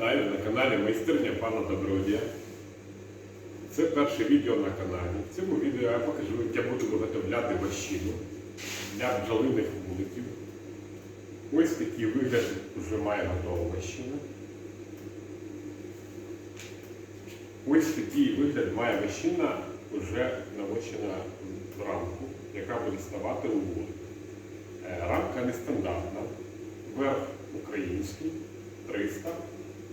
Вітаю на каналі Майстерня пана Добродія. Це перше відео на каналі. В цьому відео я покажу, як я буду виготовляти ващину для бджолиних вуликів. Ось такий вигляд вже має готова ващина. Ось такий вигляд має ващина вже навощена зранку, яка буде ставати у вулик. Е, Рамка нестандартна, верх український 300,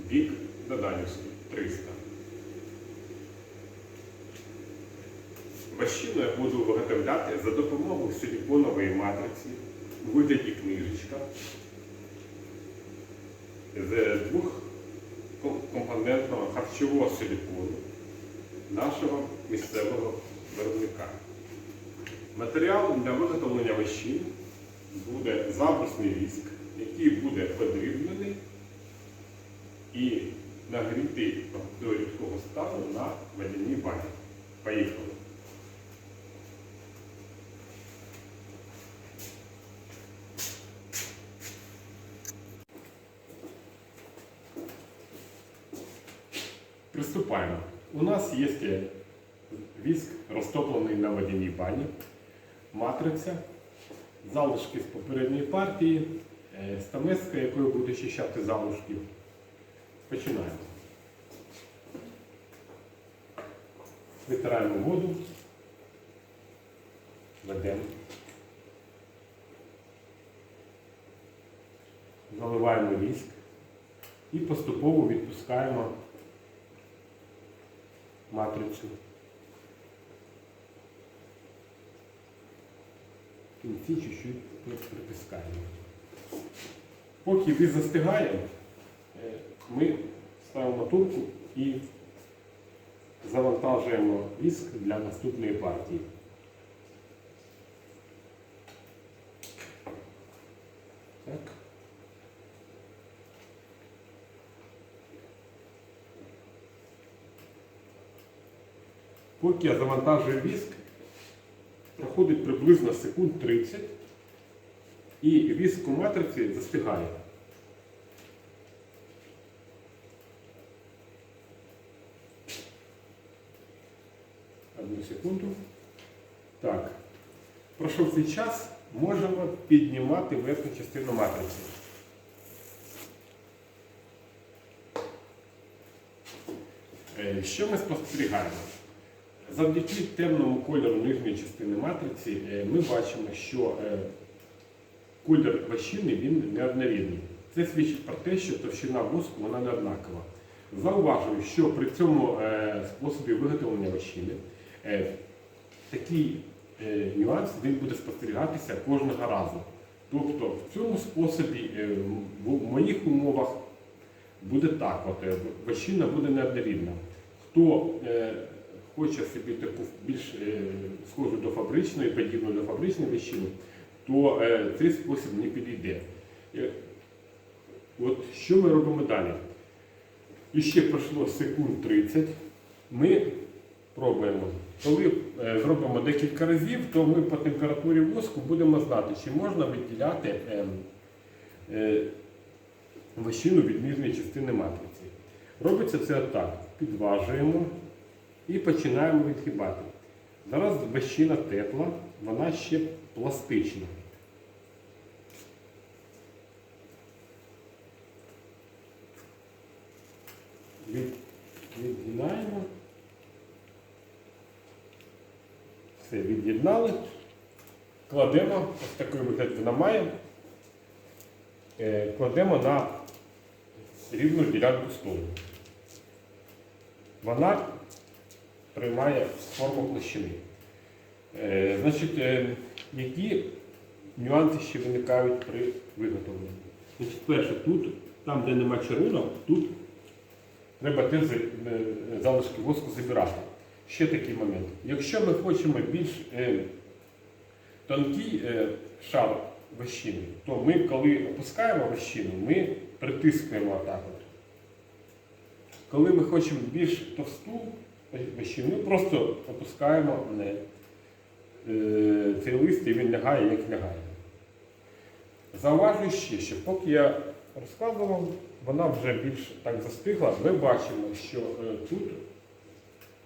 бік Доданівський 300. Ващину я буду виготовляти за допомогою силіконової матриці у вигляді книжечка з двох компонентного харчового силікону нашого місцевого виробника. Матеріалом для виготовлення ващин буде забрусний віск, який буде подрібнений і нагрітий до рідкого стану на водяній бані. Поїхали. Приступаємо. У нас є віск, розтоплений на водяній бані, матриця, залишки з попередньої партії, е, стамеска, якою буде очищати залишки. Починаємо. Витираємо воду, ведемо. Заливаємо віск і поступово відпускаємо матрицю. В кінці чуть-чуть притискаємо. Поки віз застигає, е, ми ставимо турку і завантажуємо віск для наступної партії. Так. Поки я завантажую віск, проходить приблизно секунд 30 і віск у матриці застигає. Одну секунду. Так. Пройшов цей час, можемо піднімати верхню частину матриці. Е, Що ми спостерігаємо? Завдяки темному кольору нижньої частини матриці е, ми бачимо, що е, колір ващини він неоднорідний. Це свідчить про те, що товщина воску вона не однакова. Зауважую, що при цьому способі виготовлення ващини такий е, нюанс він буде спостерігатися кожного разу. Тобто в цьому способі е, в моїх умовах буде так, от, е, буде неоднорідна. Хто е, хоче собі таку більш е, схожу до фабричної, подібну до фабричної вещини, то е, цей спосіб не підійде. Е, От що ми робимо далі? І ще пройшло секунд 30. Ми пробуємо. Коли е, зробимо декілька разів, то ми по температурі воску будемо знати, чи можна виділяти е, е, вощину від нижньої частини матриці. Робиться це отак. Підважуємо і починаємо відгибати. Зараз вощина тепла, вона ще пластична. Від, Все, від'єднали. Кладемо, ось такий вигляд вона має. Е, Кладемо на рівну ділянку столу. Вона приймає форму площини. Е, Значить, е, які нюанси ще виникають при виготовленні? Значить, перше, тут, там, де нема чарунок, тут треба теж залишки воску забирати. Ще такий момент. Якщо ми хочемо більш е, тонкий е, шар вощини, то ми, коли опускаємо вощину, ми притискуємо отак. От. Коли ми хочемо більш товсту вощину, просто опускаємо не, е, цей лист і він лягає, як лягає. Зауважую ще, що поки я розказував, вона вже більш так застигла. Ми бачимо, що е, тут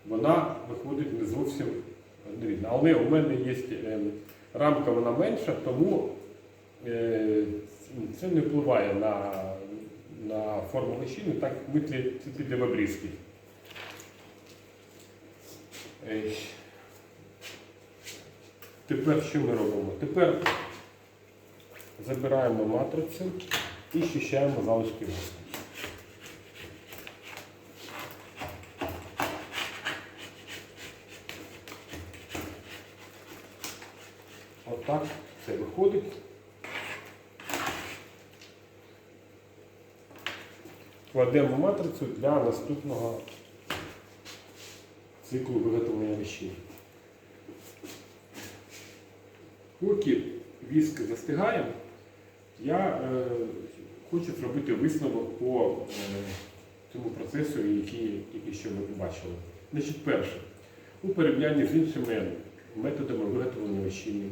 вона виходить не зовсім однорідна. Але у мене є е, рамка, вона менша, тому е, це не впливає на, на форму личини, так як ми це це піде в обрізки. Е, Тепер що ми робимо? Тепер забираємо матрицю і щищаємо залишки Отак це виходить. Кладемо матрицю для наступного циклу виготовлення вещей. Поки віск застигає, я е, хочу зробити висновок по е, цьому процесу, який, який що ви побачили. Значить, перше, у порівнянні з іншими методами виготовлення вещини,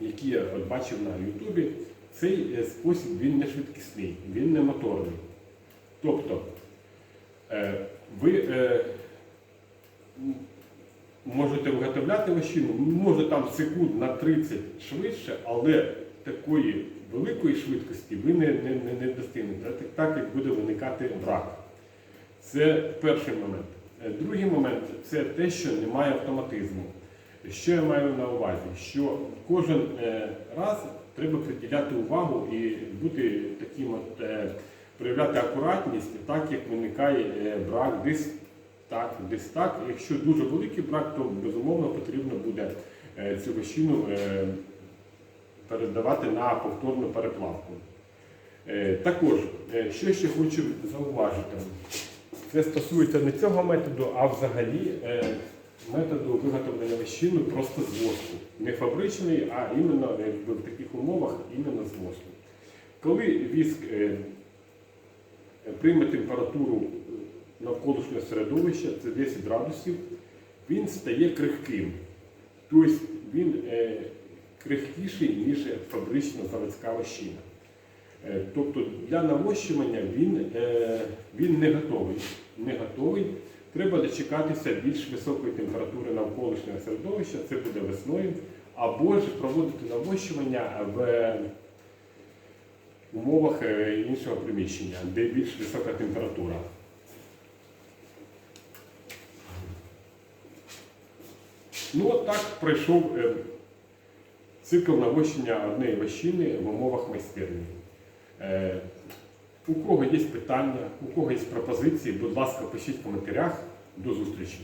які я бачив на Ютубі, цей е, спосіб він не швидкісний, він не моторний. Тобто, е, ви е, можете виготовляти вощину, може там секунд на 30 швидше, але такої великої швидкості ви не, не, не, не достигнете, так, так як буде виникати брак. Це перший момент. Другий момент це те, що немає автоматизму. Що я маю на увазі? Що кожен е, раз треба приділяти увагу і бути таким от, е, проявляти акуратність, так як виникає е, брак десь так, десь так. Якщо дуже великий брак, то безумовно потрібно буде цю вощину е, передавати на повторну переплавку. Також, що ще хочу зауважити, це стосується не цього методу, а взагалі методу виготовлення вощини просто з воску. Не фабричний, а іменно е, в таких умовах іменно з воску. Коли віск е, прийме температуру навколишнього середовища, це 10 градусів, він стає крихким. Тобто він е, крихкіший, ніж фабрична заводська вощина. Е, тобто для навощування він, е, він не готовий. Не готовий. Треба дочекатися більш високої температури навколишнього середовища, це буде весною, або ж проводити навощування в умовах е, іншого приміщення, де більш висока температура. Ну от так пройшов е, цикл навощення однієї вощини в умовах майстерні. У кого є питання, у кого є пропозиції, будь ласка, пишіть в коментарях. До зустрічі!